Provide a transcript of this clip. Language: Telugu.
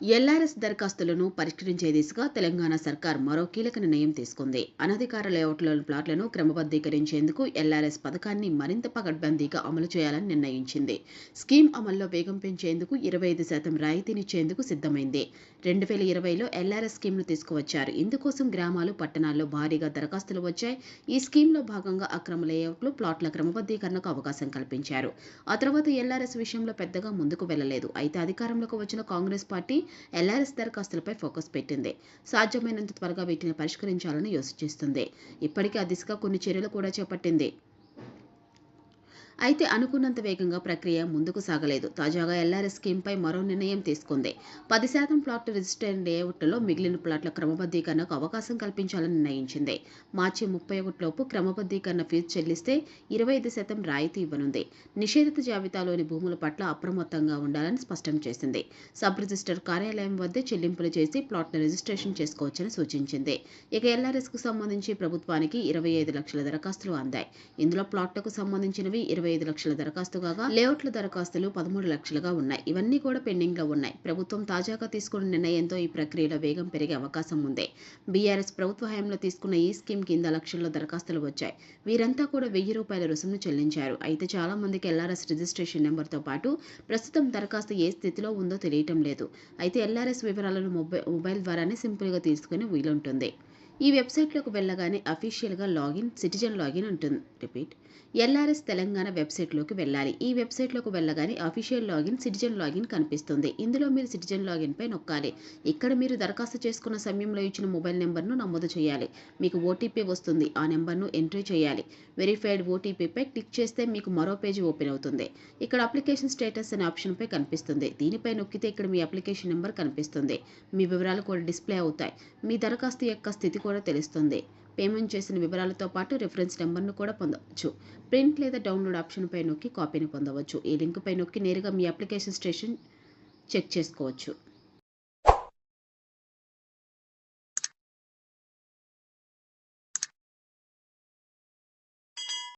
ఎల్ఆర్ఎస్ దరఖాస్తులను పరిష్కరించే దిశగా తెలంగాణ సర్కార్ మరో కీలక నిర్ణయం తీసుకుంది. అనధికార లేఅవుట్లోని ప్లాట్లను క్రమబద్ధీకరించేందుకు ఎల్ఆర్ఎస్ పథకాన్ని మరింత పకడ్బందీగా అమలు చేయాలని నిర్ణయించింది. స్కీమ్ అమల్లో వేగం పెంచేందుకు ఇరవై ఐదు శాతం రాయితీనిచ్చేందుకు సిద్ధమైంది. రెండు వేల ఇరవైలో ఎల్ఆర్ఎస్ స్కీమ్ను తీసుకువచ్చారు. ఇందుకోసం గ్రామాలు పట్టణాల్లో భారీగా దరఖాస్తులు వచ్చాయి. ఈ స్కీమ్లో భాగంగా అక్రమ లేఅవుట్లు ప్లాట్ల క్రమబద్ధీకరణకు అవకాశం కల్పించారు. ఆ తర్వాత ఎల్ఆర్ఎస్ విషయంలో పెద్దగా ముందుకు వెళ్ళలేదు అయితే అధికారంలోకి వచ్చిన Congress party L R S దరఖాస్తులపై focus పెట్టింది. సాధ్యమైనంత త్వరగా వీటిని పరిష్కరించాలని యోచిస్తుంది. ఇప్పటికే ఆ దిశగా కొన్ని చర్యలు కూడా చేపట్టింది. అయితే అనుకున్నంత వేగంగా ప్రక్రియ ముందుకు సాగలేదు. తాజాగా ఎల్ఆర్ఎస్ స్కీమ్పై మరో నిర్ణయం తీసుకుంది. పది శాతం ప్లాట్లు రిజిస్టర్ లేఅవుట్లో మిగిలిన ప్లాట్ల క్రమబద్ధీకరణకు అవకాశం కల్పించాలని నిర్ణయించింది. మార్చి ముప్పై ఒకటిలోపు క్రమబద్ధీకరణ ఫీజు చెల్లిస్తే ఇరవై ఐదు శాతం రాయితీ ఇవ్వనుంది. నిషేధిత జాబితాలోని భూముల పట్ల అప్రమత్తంగా ఉండాలని స్పష్టం చేసింది. సబ్ రిజిస్టర్ కార్యాలయం వద్దే చెల్లింపులు చేసి ప్లాట్ను రిజిస్ట్రేషన్ చేసుకోవచ్చని సూచించింది. ఇక ఎల్ఆర్ఎస్కు సంబంధించి ప్రభుత్వానికి ఇరవై ఐదు లక్షల దరఖాస్తులు అందాయి. ఇందులో ప్లాట్లకు సంబంధించినవి ఇరవై ఐదు లక్షల దరఖాస్తు కాగా లేఅవుట్ల దరఖాస్తులు పదమూడు లక్షలుగా ఉన్నాయి. ఇవన్నీ కూడా పెండింగ్లో ఉన్నాయి. ప్రభుత్వం తాజాగా తీసుకున్న నిర్ణయంతో ఈ ప్రక్రియలో వేగం పెరిగే అవకాశం ఉంది. బీఆర్ఎస్ ప్రభుత్వ హయాంలో తీసుకున్న ఈ స్కీమ్ కింద లక్షల్లో దరఖాస్తులు వచ్చాయి. వీరంతా కూడా వెయ్యి రూపాయల రుసుమును చెల్లించారు. అయితే చాలా మందికి ఎల్ఆర్ఎస్ రిజిస్ట్రేషన్ నెంబర్తో పాటు ప్రస్తుతం దరఖాస్తు ఏ స్థితిలో ఉందో తెలియటం లేదు. అయితే ఎల్ఆర్ఎస్ వివరాలను మొబైల్ మొబైల్ ద్వారానే సింపుల్గా తీసుకుని వీలుంటుంది. ఈ వెబ్సైట్లోకి వెళ్ళగానే అఫీషియల్గా లాగిన్ సిటిజన్ లాగిన్ ఉంటుంది. Repeat. L R S Telangana వెబ్సైట్లోకి వెళ్ళాలి. ఈ వెబ్సైట్లోకి వెళ్ళగానే అఫీషియల్ లాగిన్ సిటిజన్ లాగిన్ కనిపిస్తుంది. ఇందులో మీరు సిటిజన్ లాగిన్పై నొక్కాలి. ఇక్కడ మీరు దరఖాస్తు చేసుకున్న సమయంలో ఇచ్చిన మొబైల్ నెంబర్ను నమోదు చేయాలి. మీకు ఓటీపీ వస్తుంది. ఆ నెంబర్ను ఎంట్రీ చేయాలి. వెరిఫైడ్ ఓటీపీపై క్లిక్ చేస్తే మీకు మరో పేజీ ఓపెన్ అవుతుంది. ఇక్కడ అప్లికేషన్ స్టేటస్ అనే ఆప్షన్పై కనిపిస్తుంది. దీనిపై నొక్కితే ఇక్కడ మీ అప్లికేషన్ నెంబర్ కనిపిస్తుంది. మీ వివరాలు కూడా డిస్ప్లే అవుతాయి. మీ దరఖాస్తు యొక్క స్థితి కూడా తెలుస్తుంది. పేమెంట్ చేసిన వివరాలతో పాటు రిఫరెన్స్ నెంబర్ను కూడా పొందవచ్చు. ప్రింట్ లేదా డౌన్లోడ్ ఆప్షన్పై నొక్కి కాపీని పొందవచ్చు. ఈ లింక్పై నొక్కి నేరుగా మీ అప్లికేషన్ స్టేషన్ చెక్ చేసుకోవచ్చు.